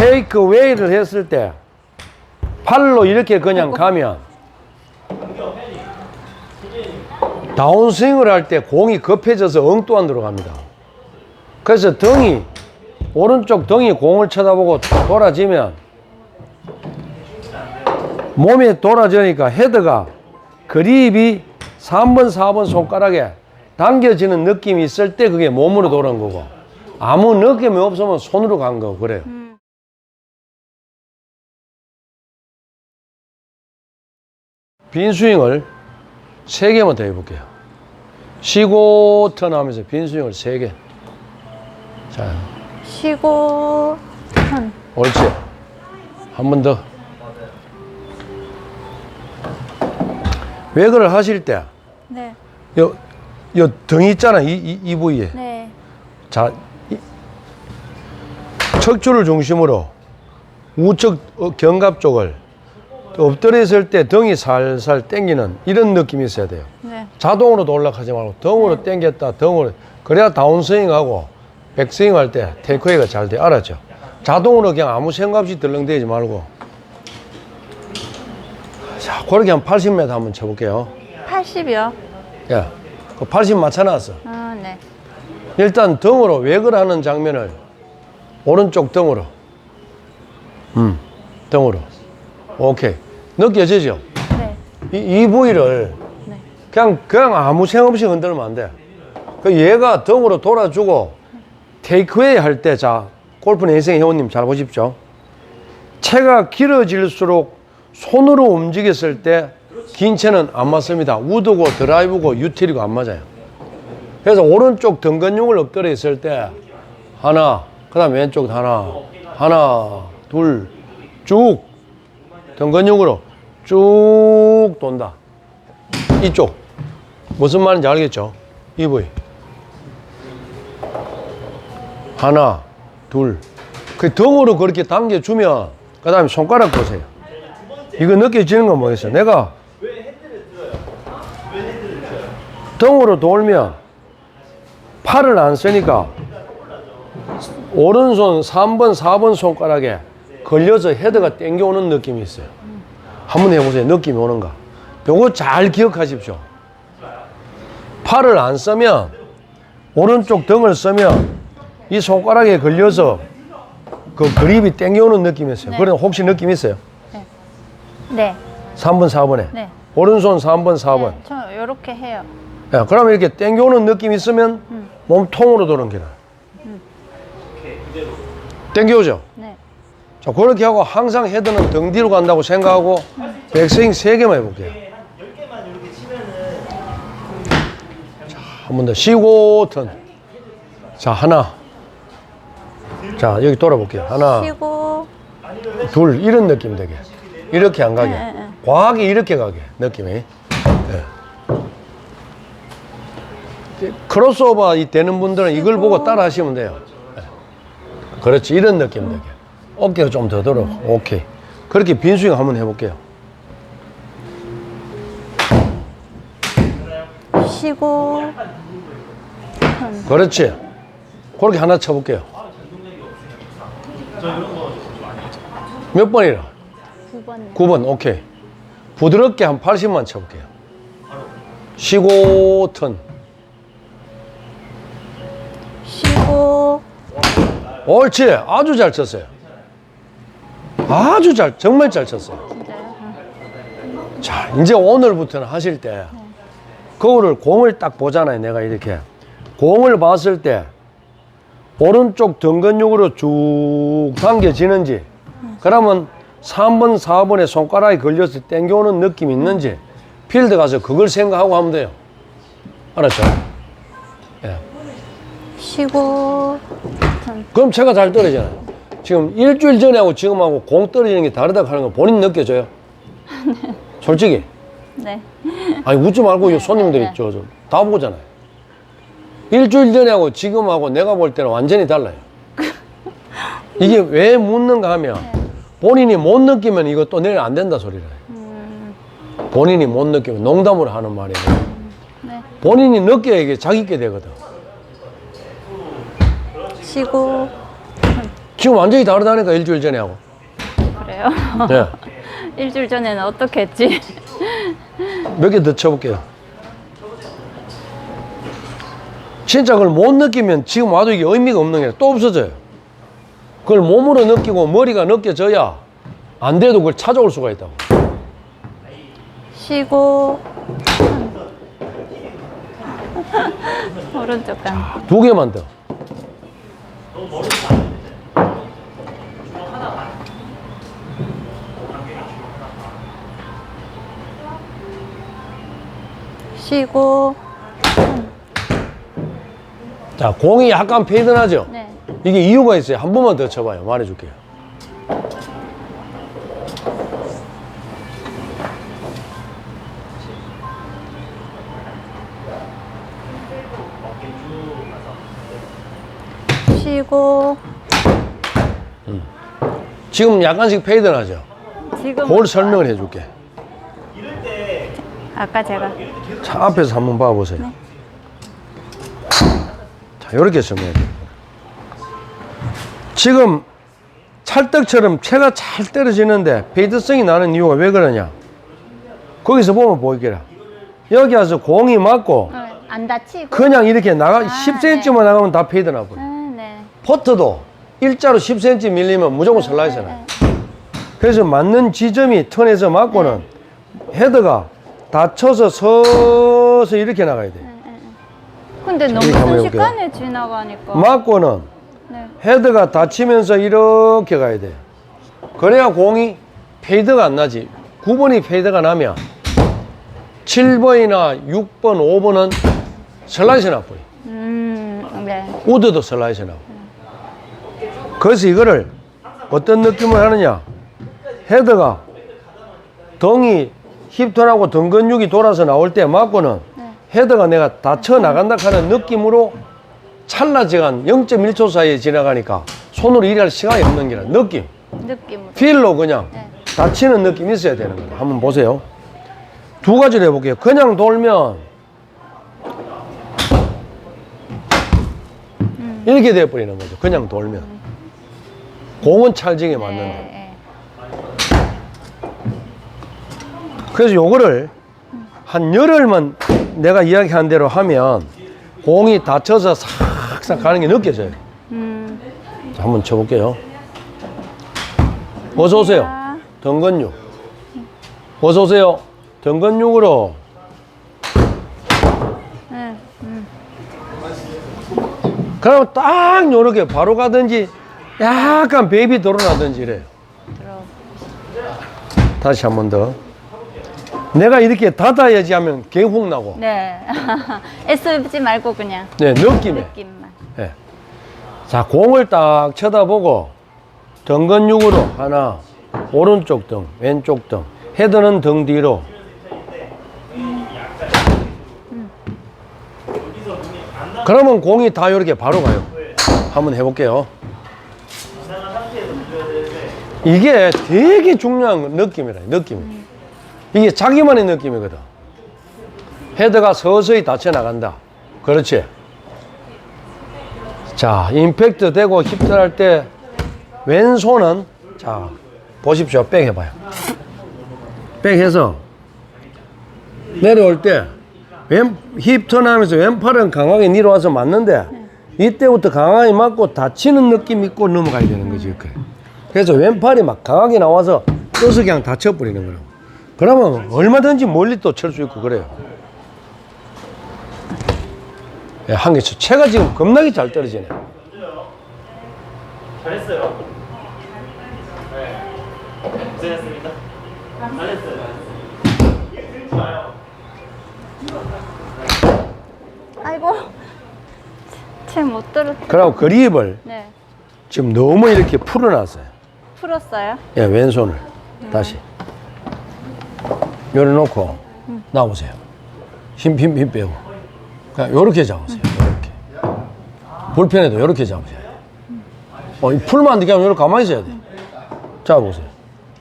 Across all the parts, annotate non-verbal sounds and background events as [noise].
테이크 웨이를 했을 때 팔로 이렇게 그냥 가면 다운스윙을 할 때 공이 급해져서 엉뚱한 데로 갑니다. 그래서 등이 오른쪽 등이 공을 쳐다보고 돌아지면 몸이 돌아지니까 헤드가 그립이 3번, 4번 손가락에 당겨지는 느낌이 있을 때 그게 몸으로 도는 거고 아무 느낌이 없으면 손으로 간 거고 그래요. 빈 스윙을 세 개만 더 해볼게요. 쉬고 턴하면서 빈 스윙을 세 개. 자, 쉬고 턴. 옳지. 한 번 더. 외거를 하실 때, 네. 요, 요 등 있잖아, 이, 이, 이 부위에. 네. 자, 이, 척추를 중심으로 우측 어, 견갑 쪽을 엎드려 있을 때 등이 살살 당기는 이런 느낌이 있어야 돼요. 네. 자동으로 올라가지 말고 등으로 당겼다 등으로 그래야 다운스윙하고 백스윙 할 때 테이크웨이가 잘 돼 알았죠? 자동으로 그냥 아무 생각 없이 덜렁대지 말고 자 그렇게 한 80m 한번 쳐볼게요 80이요. 야, 그80 맞춰놨어 아, 네. 일단 등으로 외걸 하는 장면을 오른쪽 등으로 음 등으로 오케이 느껴지죠? 네. 이, 이 부위를 네. 그냥 그냥 아무 생각 없이 흔들면 안 돼. 그 얘가 등으로 돌아주고 테이크웨이 할 때 자 골프 인생 회원님 잘 보십시오. 채가 길어질수록 손으로 움직였을 때긴 채는 안 맞습니다. 우드고 드라이브고 유틸이고 안 맞아요. 그래서 오른쪽 등 근육을 엎드려 있을 때 하나, 그 다음 왼쪽 하나, 하나, 둘, 쭉 등 근육으로 쭉 돈다. 이쪽 무슨 말인지 알겠죠? 이 부위 하나 둘 그 등으로 그렇게 당겨주면 그 다음에 손가락 보세요 이거 느껴지는 건 뭐겠어요? 내가 등으로 돌면 팔을 안 쓰니까 오른손 3번 4번 손가락에 걸려서 헤드가 땡겨오는 느낌이 있어요 한번 해보세요 느낌이 오는가 요거 잘 기억하십시오. 팔을 안 쓰면 오른쪽 등을 쓰면 이 손가락에 걸려서 그 그립이 땡겨오는 느낌이 있어요. 네. 그런 혹시 느낌 있어요? 네. 3번, 4번에. 네. 오른손 3번, 4번. 네. 저 이렇게 해요. 야, 그러면 이렇게 땡겨오는 느낌이 있으면 몸통으로 도는 기라. 땡겨오죠? 네. 자, 그렇게 하고 항상 헤드는 등 뒤로 간다고 생각하고 백스윙 세개만 해볼게요. 자, 한번 더 쉬고 턴. 자, 하나. 자, 여기 돌아볼게요. 하나, 쉬고 둘, 이런 느낌 되게. 이렇게 안 가게. 네, 네, 과하게 이렇게 가게, 느낌이. 예. 크로스오버 이 되는 분들은 이걸 보고 따라 하시면 돼요. 예. 그렇지, 이런 느낌 되게. 어깨가 좀 더 들어. 오케이. 그렇게 빈 스윙 한번 해볼게요. 쉬고 턴. 그렇지. 그렇게 하나 쳐볼게요. 몇 번이라? 9번. 9번, 오케이. 부드럽게 한 80만 쳐볼게요. 쉬고 턴. 쉬고 옳지. 아주 잘 쳤어요. 아주 잘, 정말 잘 쳤어요. 응. 자, 이제 오늘부터는 하실 때, 거울을, 공을 딱 보잖아요. 내가 이렇게. 공을 봤을 때, 오른쪽 등 근육으로 쭉 당겨지는지, 그러면 3번, 4번에 손가락이 걸려서 땡겨오는 느낌이 있는지, 필드 가서 그걸 생각하고 하면 돼요. 알았죠? 예. 쉬고 턴. 그럼 채가 잘 떨어지잖아요. 지금 일주일 전에 하고 지금하고 공 떨어지는 게 다르다 하는 거 본인 느껴져요? [laughs] 솔직히. 네. 아니 웃지 말고 이 손님들이 네. 저, 저, 다 보잖아요. 일주일 전에 하고 지금하고 내가 볼 때는 완전히 달라요. [laughs] 이게 왜 묻는가 하면 본인이 못 느끼면 이거 또 내일 안 된다 소리를 해요. 음, 본인이 못 느끼면 농담으로 하는 말이에요. 네. 본인이 느껴야 이게 자기 게 되거든. 쉬고 지금 완전히 다르다니까 일주일 전에 하고. 그래요? 예. [laughs] 일주일 전에는 어떻게 했지? [laughs] 몇 개 더 쳐볼게요. 진짜 그걸 못 느끼면 지금 와도 이게 의미가 없는 게 또 없어져요. 그걸 몸으로 느끼고 머리가 느껴져야 안 돼도 그걸 찾아올 수가 있다고. 쉬고 [laughs] 오른쪽 강 두 개만 더. 쉬고 자, 공이 약간 페이드 나죠? 네 이게 이유가 있어요. 한 번만 더 쳐봐요. 말해줄게요. 쉬고 지금 약간씩 페이드 나죠? 지금 그걸 설명을 해줄게. 아까 제가 자, 앞에서 한번 봐보세요. 자, 이렇게 설명해 돼요. 지금 찰떡처럼 채가 잘 떨어지는데 페이드성이 나는 이유가 왜 그러냐? 거기서 보면 보이게라. 여기 와서 공이 맞고 어, 안 다치고 그냥 이렇게 나가, 아, 10cm만 나가면 다 페이드 나버려. 음, 네. 퍼트도 일자로 10cm 밀리면 무조건 슬라이스 나. 그래서 맞는 지점이 턴에서 맞고는 헤드가 닫혀서 서서 이렇게 나가야 돼. 근데 너무 이렇게 한번 해볼게요. 순식간에 지나가니까 맞고는 네. 헤드가 닫히면서 이렇게 가야 돼. 그래야 공이 페이드가 안 나지. 9번이 페이드가 나면 7번이나 6번, 5번은 슬라이스 나버려. 음, 네. 우드도 슬라이스 나고. 그래서 이거를 어떤 느낌을 하느냐. 헤드가 덩이 힙턴하고 등 근육이 돌아서 나올 때 맞고는 헤드가 내가 다쳐 나간다 하는 느낌으로 찰나지간 0.1초 사이에 지나가니까 손으로 일할 시간이 없는 게라 느낌. 느낌으로 필로 그냥 네. 다치는 느낌이 있어야 되는 거예요. 한번 보세요. 두 가지를 해볼게요. 그냥 돌면 이렇게 돼버리는 거죠. 그냥 돌면. 공은 찰지게 맞는데. 네, 그래서 요거를 한 열흘만 내가 이야기한 대로 하면 공이 다쳐서 싹싹 가는 게 느껴져요. 음, 자, 한번 쳐볼게요. 어서 오세요. 자, 등근육. 어서 오세요. 등근육으로 네, 음, 그러면 딱 요렇게 바로 가든지 약간 베이비 드러나든지 이래요. 들어. 다시 한 번 더. 내가 이렇게 닫아야지 하면 개훅 나고. 네. [laughs] 애쓰지 말고 그냥 네, 느낌에. 느낌만. 예. 자, 공을 딱 쳐다보고 등 근육으로 하나, 오른쪽 등, 왼쪽 등, 헤드는 등 뒤로. 그러면 공이 다 이렇게 바로 가요. 한번 해볼게요. 이게 되게 중요한 느낌이라, 느낌이. 이게 자기만의 느낌이거든. 헤드가 서서히 닫혀 나간다. 그렇지. 자, 임팩트 되고 힙턴 할때 왼손은 자, 보십시오. 백 해봐요. 백 해서 내려올 때 왼, 힙턴 하면서 왼팔은 강하게 내려와서 맞는데 이때부터 강하게 맞고 다치는 느낌 있고 넘어가야 되는 거지. 그래서 왼팔이 막 강하게 나와서 떠서 그냥 다쳐버리는 거라고. 그러면 얼마든지 멀리 또 칠 수 있고 그래요. 예, 한 개 쳐. 채가 지금 겁나게 잘 떨어지네. 잘했어요. 네. 고생했습니다. 잘했어요. 아이고. 채못 들었. 그리고 그립을 네. 지금 너무 이렇게 풀어놨어요. 풀었어요? 예, 왼손을 다시 열어놓고 나오세요. 힘, 힘, 힘 빼고. 그냥 요렇게 잡으세요. 요렇게. 불편해도 요렇게 잡으셔야 돼요. 어, 이 풀만 안 되게 하면 요렇게 가만히 있어야 돼요. 잡아보세요.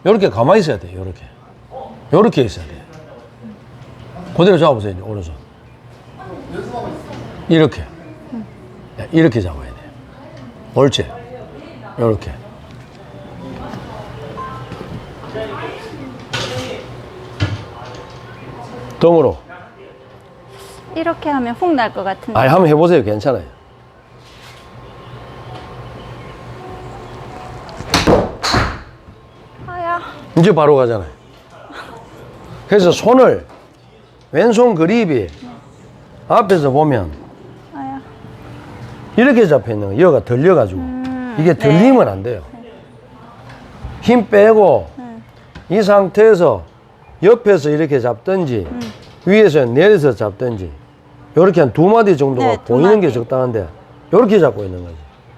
요렇게 가만히 있어야 돼요. 요렇게. 요렇게 있어야 돼요. 그대로 잡아보세요. 이제 오른손. 이렇게. 예, 이렇게 잡아야 돼요. 옳지. 이렇게. 등으로. 이렇게 하면 훅 날 것 같은데. 아니, 한번 해보세요. 괜찮아요. 아야. 이제 바로 가잖아요. 그래서 손을, 왼손 그립이 앞에서 보면 아야. 이렇게 잡혀 있는 거예요. 여가 들려가지고. 음, 이게 네. 들리면 안 돼요. 힘 빼고 음. 이 상태에서 옆에서 이렇게 잡든지 음. 위에서 내려서 잡든지 이렇게 한 두 마디 정도가 네, 두 보이는 게 마디. 적당한데 이렇게 잡고 있는 거지.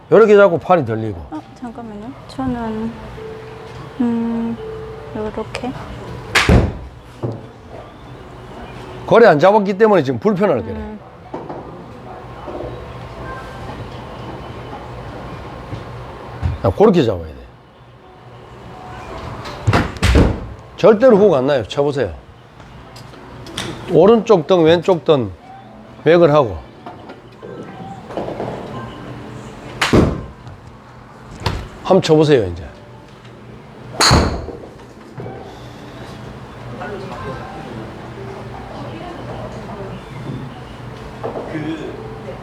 이렇게 잡고 팔이 들리고. 어, 잠깐만요. 저는 음 요렇게. 거리 안 잡았기 때문에 지금 불편할 거예요. 음. 아, 그렇게 잡아야 돼. 절대로 훅 안 나요. 쳐보세요. 오른쪽 등, 왼쪽 등 맥을 하고. 한번 쳐보세요, 이제.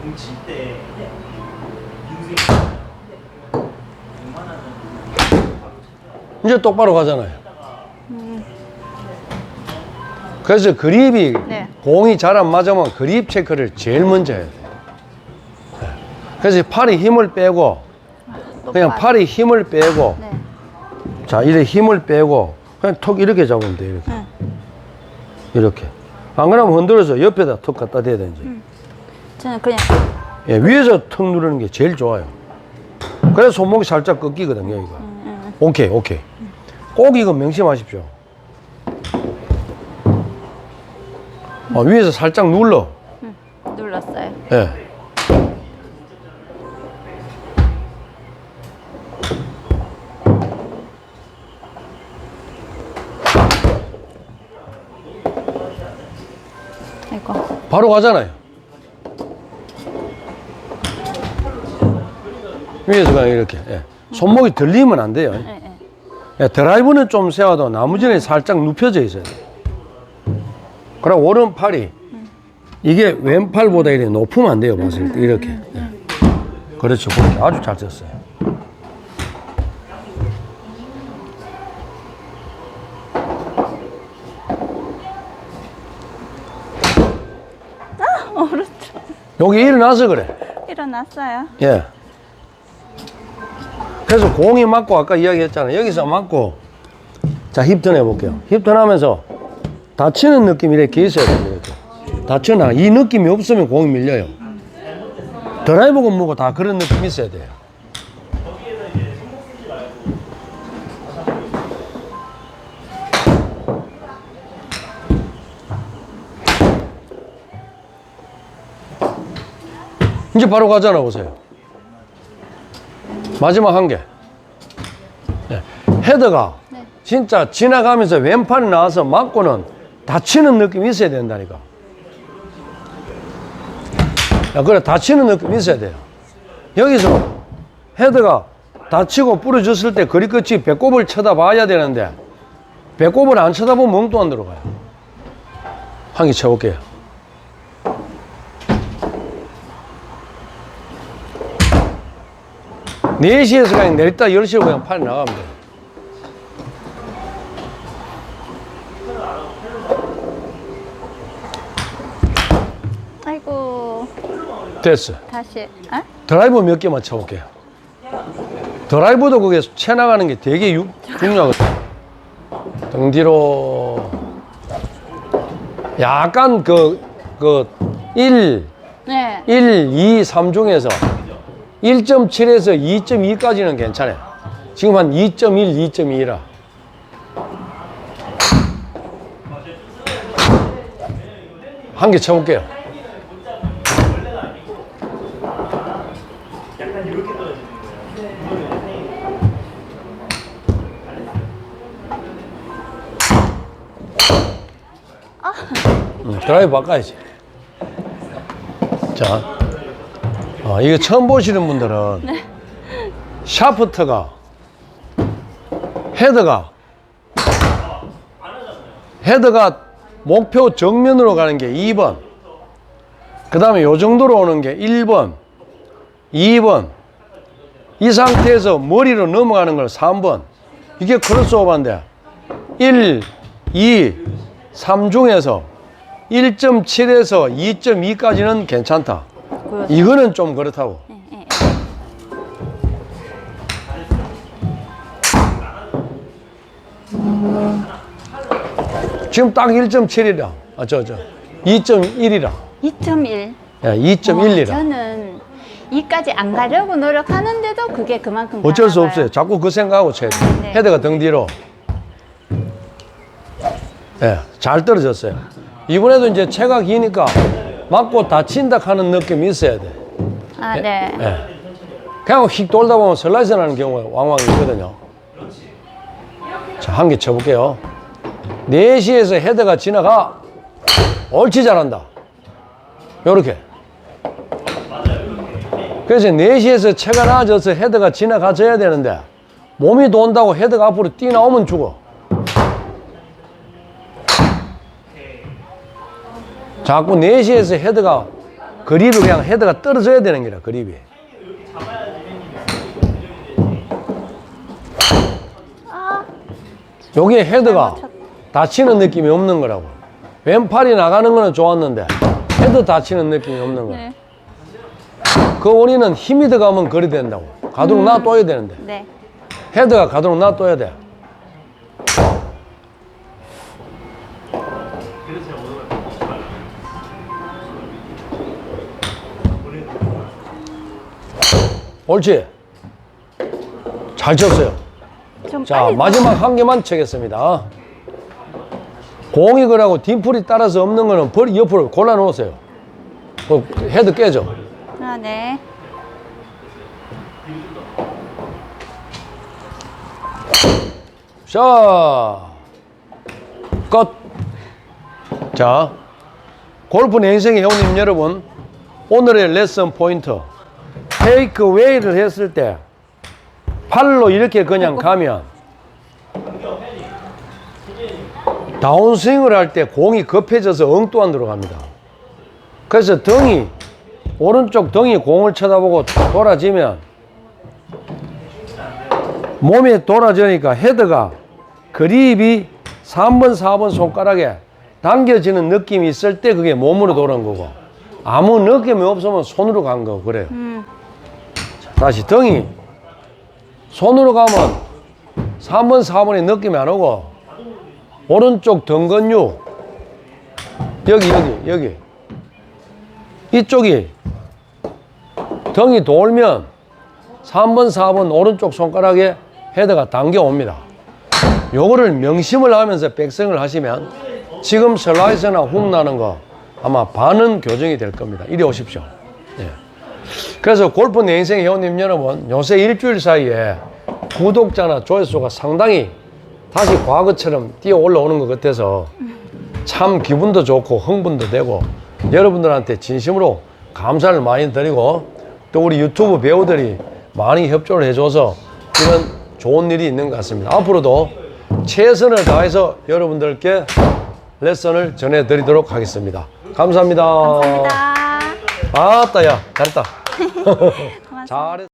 그공칠때 이제 똑바로 가잖아요. 그래서 그립이 네. 공이 잘 안 맞으면 그립 체크를 제일 먼저 해야 돼요. 네. 그래서 팔에 힘을 빼고 그냥. 팔에 힘을 빼고 네. 자 이래 힘을 빼고 그냥 톡 이렇게 잡으면 돼요. 이렇게 응. 이렇게 안 그러면 흔들어서 옆에다 턱 갖다 대야 되는지 저는 그냥 예, 위에서 턱 누르는 게 제일 좋아요. 그래서 손목이 살짝 꺾이거든요. 이거. 음, 오케이 오케이 꼭 이거 명심하십시오. 어, 위에서 살짝 눌러. 음, 눌렀어요. 예. 이거. 바로 가잖아요. 위에서 그냥 이렇게. 예. 손목이 들리면 안 돼요. 네, 네. 예, 드라이브는 좀 세워도 나머지는 살짝 눕혀져 있어야 돼요. 그럼 오른팔이 이게 왼팔보다 이렇게 높으면 안 돼요. 봤을 때 이렇게. 예. 그렇죠. 그렇게 아주 잘 썼어요. 오른쪽. 여기 일어나서 그래. 일어났어요. 예. 그래서 공이 맞고 아까 이야기했잖아요. 여기서 맞고 자 힙턴 해볼게요. 힙턴 하면서 다치는 느낌이 이렇게 있어야 돼요. 이렇게. 다치나 이 느낌이 없으면 공이 밀려요. 드라이버건 뭐고 다 그런 느낌이 있어야 돼요. 이제 바로 가잖아 보세요. 마지막 한 개. 네. 헤드가 네. 진짜 지나가면서 왼팔이 나와서 맞고는 다치는 느낌이 있어야 된다니까. 야, 그래, 다치는 느낌이 있어야 돼요. 여기서 헤드가 다치고 부러졌을 때 그리 끝이 배꼽을 쳐다봐야 되는데 배꼽을 안 쳐다보면 멍도 안 들어가요. 한개 쳐볼게요. 네시에서 그냥 내렸다 10시로 그냥 팔이 나가면 돼요. 됐어. 다시. 아? 드라이브 몇 개만 쳐볼게요. 드라이브도 그게 채 나가는 게 되게 유- 중요하거든. 등 뒤로 약간 그, 그, 1, 네. 1, 2, 3 중에서 1.7에서 2.2까지는 괜찮아요. 지금 한 2.1, 2.2라. 한 개 쳐볼게요. 음, 드라이브 바꿔야지. 자, 어, 이거 처음 보시는 분들은 샤프트가 헤드가 헤드가 목표 정면으로 가는 게 2번 그 다음에 요 정도로 오는 게 1번 2번. 이 상태에서 머리로 넘어가는 걸 3번. 이게 크로스오버인데 1, 2, 3 중에서 1.7에서 2.2까지는 괜찮다 보여. 이거는 좀 그렇다고 예, 예. 지금 딱 1.7이라 아, 저, 저 2.1이라 2.1. 야, 2.1이라 저는 이까지 안 가려고 노력하는데도 그게 그만큼 어쩔 수. 없어요. 자꾸 그 생각하고 쳐야 돼. 네. 헤드가 등 뒤로. 예, 잘 떨어졌어요. 이번에도 이제 체가 기니까 맞고 다친다 하는 느낌이 있어야 돼. 아, 네. 예. 그냥 휙 돌다 보면 슬라이스 나는 경우가 왕왕 있거든요. 자, 한 개 쳐볼게요. 4시에서 헤드가 지나가. 옳지 잘한다. 요렇게. 그래서 4시에서 체가 나아져서 헤드가 지나가줘야 되는데 몸이 돈다고 헤드가 앞으로 뛰어나오면 죽어. 자꾸 4시에서 헤드가 그립이 그냥 헤드가 떨어져야 되는 거라 그립이. 아, 여기에 헤드가 다치는 느낌이 없는 거라고. 왼팔이 나가는 거는 좋았는데 헤드 다치는 느낌이 없는 거야. 네. 그 원인은 힘이 들어가면 그리 된다고. 가도록 놔둬야 되는데. 네. 헤드가 가도록 놔둬야 돼. 옳지. 잘 쳤어요. 좀 자, 마지막 한 개만 치겠습니다. 공이 그라고 뒷풀이 따라서 없는 거는 벌 옆으로 골라 놓으세요. 그 헤드 깨져. 아, 네. 자, 끝. 자, 골프 내 인생의 회원님 여러분, 오늘의 레슨 포인트. 테이크 웨이를 했을 때, 팔로 이렇게 그냥 가면, 다운스윙을 할 때 공이 급해져서 엉뚱한 데로 갑니다. 그래서 등이, 오른쪽 등이 공을 쳐다보고 돌아지면, 몸이 돌아지니까 헤드가 그립이 3번, 4번 손가락에 당겨지는 느낌이 있을 때 그게 몸으로 돌아온 거고 아무 느낌이 없으면 손으로 간 거고 그래요. 음. 자, 다시 등이 손으로 가면 3번, 4번의 느낌이 안 오고 오른쪽 등 근육 여기, 여기, 여기 이쪽이 등이 돌면 3번, 4번 오른쪽 손가락에 헤드가 당겨 옵니다. 요거를 명심을 하면서 백스윙을 하시면 지금 슬라이스나 훅 나는 거 아마 반은 교정이 될 겁니다. 이리 오십시오. 예. 그래서 골프 내 인생 회원님 여러분 요새 일주일 사이에 구독자나 조회수가 상당히 다시 과거처럼 뛰어 올라오는 것 같아서 참 기분도 좋고 흥분도 되고 여러분들한테 진심으로 감사를 많이 드리고 또 우리 유튜브 배우들이 많이 협조를 해줘서 이런 좋은 일이 있는 것 같습니다. 앞으로도 최선을 다해서 여러분들께 레슨을 전해드리도록 하겠습니다. 감사합니다. 감사합니다. 아따, 야, 잘했다. [laughs] 고맙습니다. 잘했